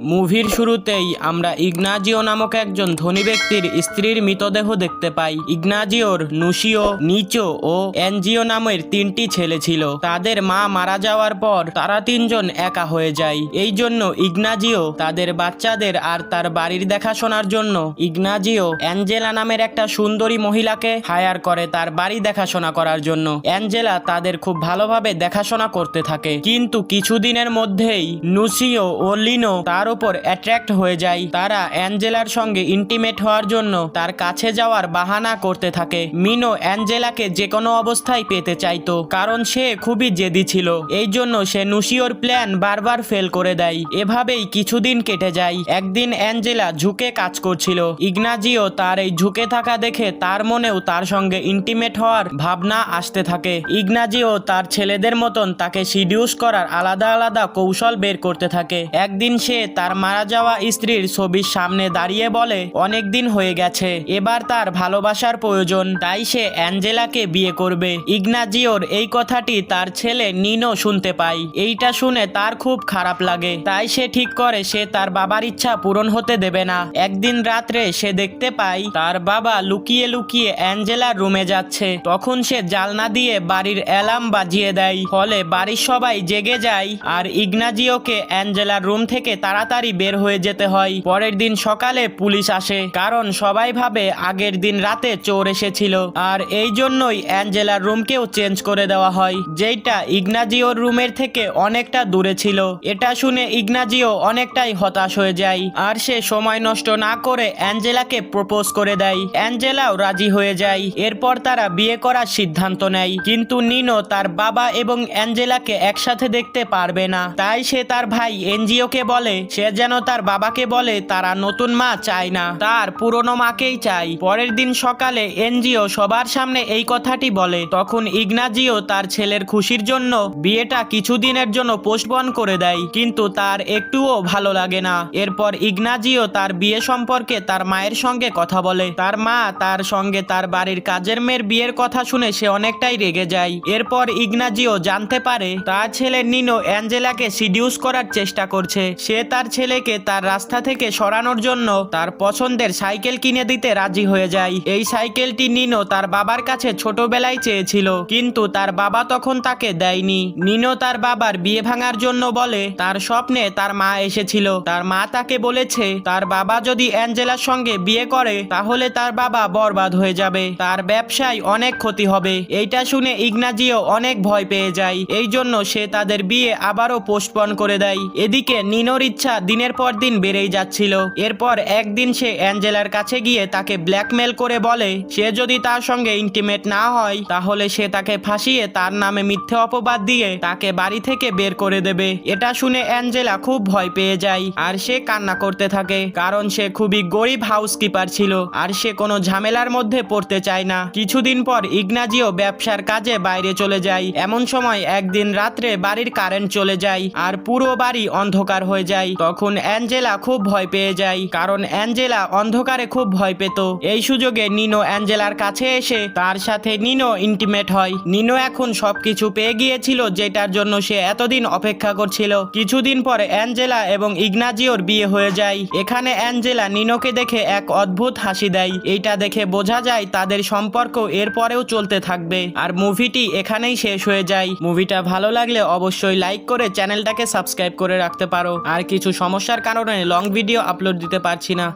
মুভির শুরুতেই আমরা ইগনাজিও নামক একজন ধনী ব্যক্তির স্ত্রীর মৃতদেহ দেখতে পাই। ইগনাজিওর নুশিও, নিচো ও এনজিও নামের তিনটি ছেলে ছিল। তাদের মা মারা যাওয়ার পর তারা তিনজন একা হয়ে যায়। এই জন্য ইগনাজিও তাদের বাচ্চাদের আর তার বাড়ির দেখাশোনার জন্য ইগনাজিও অ্যাঞ্জেলা নামের একটা সুন্দরী মহিলাকে হায়ার করে তার বাড়ি দেখাশোনা করার জন্য। অ্যাঞ্জেলা তাদের খুব ভালোভাবে দেখাশোনা করতে থাকে। কিন্তু কিছুদিনের মধ্যেই নুসিও ও লিনো তার উপর অ্যাট্রাক্ট হয়ে যায়। তারা অ্যাঞ্জেলার সঙ্গে ইন্টিমেট হওয়ার জন্য তার কাছে যাওয়ার বাহানা করতে থাকে। মিনো অ্যাঞ্জেলাকে যে কোনো অবস্থায় পেতে চাইতো, কারণ সে খুবই জেদি ছিল। এই জন্য সে নুসিওর প্ল্যান বারবার ফেল করে দেয়। এভাবেই কিছুদিন কেটে যায়। একদিন অ্যাঞ্জেলা ঝুঁকে কাজ করছিল। ইগনাজিও তার এই ঝুঁকে থাকা দেখে তার মনেও তার সঙ্গে ইন্টিমেট হওয়ার ভাবনা আসতে থাকে। ইগনাজিও তার ছেলেদের মতন তাকে সিডিউস করার আলাদা আলাদা কৌশল বের করতে থাকে। একদিন সে তার মারা যাওয়া স্ত্রীর ছবির সামনে দাঁড়িয়ে বলে, অনেক দিন হয়ে গেছে, এবার তার ভালোবাসার প্রয়োজন, তাই সে অ্যাঞ্জেলাকে বিয়ে করবে। ইগনাজিওর এই কথাটি তার ছেলে নিনো শুনতে পায়। এইটা শুনে তার খুব খারাপ লাগে। তাই সে ঠিক করে, সে তার বাবার ইচ্ছা পূরণ হতে দেবে না। একদিন রাত্রে সে দেখতে পায়, তার বাবা লুকিয়ে লুকিয়ে অ্যাঞ্জেলার রুমে যাচ্ছে। তখন সে জালনা দিয়ে বাড়ির অ্যালার্ম বাজিয়ে দেয়। ফলে বাড়ির সবাই জেগে যায়, আর ইগনাজিওকে অ্যাঞ্জেলার রুম থেকে তাড়াতাড়ি বের হয়ে যেতে হয়। পরের দিন সকালে পুলিশ আসে, কারণ সবাই ভাবে আগের দিন রাতে চোর এসেছিল। আর এই জন্যই অ্যাঞ্জেলার রুমকেও চেঞ্জ করে দেওয়া হয়, যেইটা ইগনাজিওর রুমের থেকে অনেকটা দূরে ছিল। এটা শুনে ইগনাজিও অনেকটাই হতাশ হয়ে যায়, আর সে সময় নষ্ট না করে অ্যাঞ্জেলাকে প্রপোজ করে দেয়। অ্যাঞ্জেলাও রাজি হয়ে যায়, এরপর তারা বিয়ে করার সিদ্ধান্ত নেয়। কিন্তু নিনো তার বাবা এবং অ্যাঞ্জেলাকে একসাথে দেখতে পারবে না। তাই সে তার ভাই এনজিওকে বলে সে যেন তার বাবাকে বলে, তারা নতুন মা চায় না। তার পুরনো মাকেই চাই। পরের দিন সকালে এনজিও সবার সামনে এই কথাটি বলে। তখন ইগনাজিও তার ছেলের খুশির জন্য বিয়েটা কিছুদিনের জন্য পোস্টপন করে দেয়, কিন্তু তার একটুও ভালো লাগে না। এরপর ইগনাজিও তার বিয়ে সম্পর্কে তার মায়ের সঙ্গে কথা বলে। তার মা তার সঙ্গে তার বাড়ির কাজের মেয়ের বিয়ের কথা শুনে সে অনেকটাই রেগে যায়। এরপর ইগনাজিও জানতে পারে, তার ছেলে নিনো অ্যাঞ্জেলাকে সিডিউস করার চেষ্টা করছে। সে তার ছেলেকে তার রাস্তা থেকে সরানোর জন্য তার পছন্দের সাইকেল কিনে দিতে রাজি হয়ে যায়। এই সাইকেলটি নিনো তার বাবার কাছে ছোটবেলায় চেয়েছিল, কিন্তু তার বাবা তখন তাকে দেয়নি। নিনো তার বাবার বিয়ে ভাঙার জন্য বলে, তার স্বপ্নে তার মা এসেছিল। তার মা তাকে বলেছে, তার বাবা যদি অ্যাঞ্জেলার সঙ্গে বিয়ে করে, তাহলে তার বাবা বরবাদ হয়ে যাবে। তার ব্যবসায় অনেক ক্ষতি হবে। এইটা শুনে ইগনাজিও অনেক ভয় পেয়ে যায়। এই জন্য সে তাদের বিয়ে আবারও পোস্টপন করে দেয়। এদিকে নিনোর ইচ্ছা দিনের পর দিন বেড়েই যাচ্ছিল। এরপর একদিন সে অ্যাঞ্জেলার কাছে গিয়ে তাকে ব্ল্যাকমেল করে বলে, সে যদি তার সঙ্গে ইন্টিমেট না হয়, তাহলে সে তাকে ফাঁসিয়ে তার নামে মিথ্যে অপবাদ দিয়ে তাকে বাড়ি থেকে বের করে দেবে। এটা শুনে অ্যাঞ্জেলা খুব ভয় পেয়ে যায় আর সে কান্না করতে থাকে, কারণ সে খুবই গরিব হাউসকিপার ছিল আর সে কোনো ঝামেলার মধ্যে পড়তে চায় না। কিছুদিন পর ইগনাজিও ব্যবসার কাজে বাইরে চলে যায়। এমন সময় একদিন রাত্রে বাড়ির কারেন্ট চলে যায় আর পুরো বাড়ি অন্ধকার হয়ে যায়। তখন অ্যাঞ্জেলা খুব ভয় পেয়ে যায়। কারণ অ্যাঞ্জেলা অন্ধকারে খুব ভয় পেত। এই সুযোগে নিনো অ্যাঞ্জেলার কাছে এসে তার সাথে নিনো ইন্টিমেট হয়। নিনো এখন সবকিছু পেয়ে গিয়েছিল যেটার জন্য সে এতদিন অপেক্ষা করছিল। কিছুদিন পরে অ্যাঞ্জেলা এবং ইগনাজিওর বিয়ে হয়ে যায়। এখানে অ্যাঞ্জেলা নিনোকে দেখে এক অদ্ভুত হাসি দেয়। এইটা দেখে বোঝা যায় তাদের সম্পর্ক এরপরেও চলতে থাকবে। আর মুভিটি এখানেই শেষ হয়ে যায়। মুভিটা ভালো লাগলে অবশ্যই লাইক করে চ্যানেলটাকে সাবস্ক্রাইব করে রাখতে পারো। আর কিছু সমস্যার কারণে লং ভিডিও আপলোড দিতে পারছি না।